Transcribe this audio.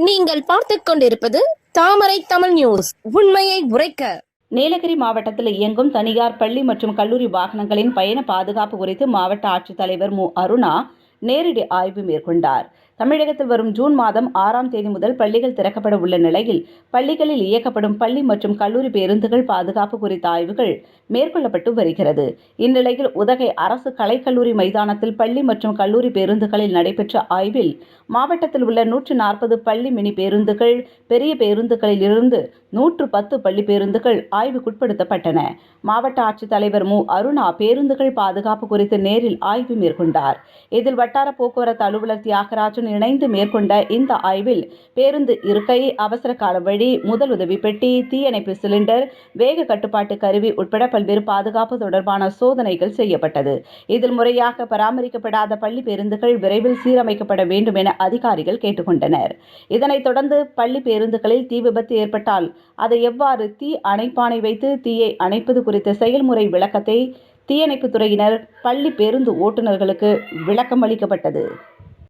நீங்கள் பார்த்துக் கொண்டிருப்பது தாமரை தமிழ் நியூஸ். உண்மையை உரைக்க. நீலகிரி மாவட்டத்தில் இயங்கும் தனியார் பள்ளி மற்றும் கல்லூரி வாகனங்களின் பயண பாதுகாப்பு குறித்து மாவட்ட ஆட்சித்தலைவர் மு. அருணா நேரடி ஆய்வு மேற்கொண்டார். தமிழகத்தில் வரும் ஜூன் மாதம் ஆறாம் தேதி முதல் பள்ளிகள் திறக்கப்பட உள்ள நிலையில் பள்ளிகளில் இயக்கப்படும் பள்ளி மற்றும் கல்லூரி பேருந்துகள் பாதுகாப்பு குறித்த ஆய்வுகள் மேற்கொள்ளப்பட்டு வருகிறது. இந்நிலையில் உதகை அரசு கலைக்கல்லூரி மைதானத்தில் பள்ளி மற்றும் கல்லூரி பேருந்துகளில் நடைபெற்ற ஆய்வில் மாவட்டத்தில் உள்ள நூற்று நாற்பது பள்ளி மினி பேருந்துகள் பெரிய பேருந்துகளில் இருந்து நூற்று பத்து பள்ளி பேருந்துகள் ஆய்வுக்குட்படுத்தப்பட்டன. மாவட்ட ஆட்சித்தலைவர் மு. அருணா பேருந்துகள் பாதுகாப்பு குறித்து நேரில் ஆய்வு மேற்கொண்டார். இதில் வட்டார போக்குவரத்து அலுவலர் தியாகராஜன் இணைந்து மேற்கொண்ட இந்த ஆய்வில் பேருந்து இருக்கை அவசர கால வழி முதலுதவி பெட்டி தீயணைப்பு சிலிண்டர் வேக கட்டுப்பாட்டு கருவி உட்பட பல்வேறு பாதுகாப்பு தொடர்பான சோதனைகள் செய்யப்பட்டது. இதில் முறையாக பராமரிக்கப்படாத பள்ளி பேருந்துகள் விரைவில் சீரமைக்கப்பட வேண்டும் என அதிகாரிகள் கேட்டுக்கொண்டனர். இதனைத் தொடர்ந்து பள்ளி பேருந்துகளில் தீ விபத்து ஏற்பட்டால் அதை எவ்வாறு தீ அணைப்பானை வைத்து தீயை அணைப்பது குறித்த செயல்முறை விளக்கத்தை தீயணைப்புத் துறையினர் பள்ளி பேருந்து ஓட்டுநர்களுக்கு விளக்கம் அளிக்கப்பட்டது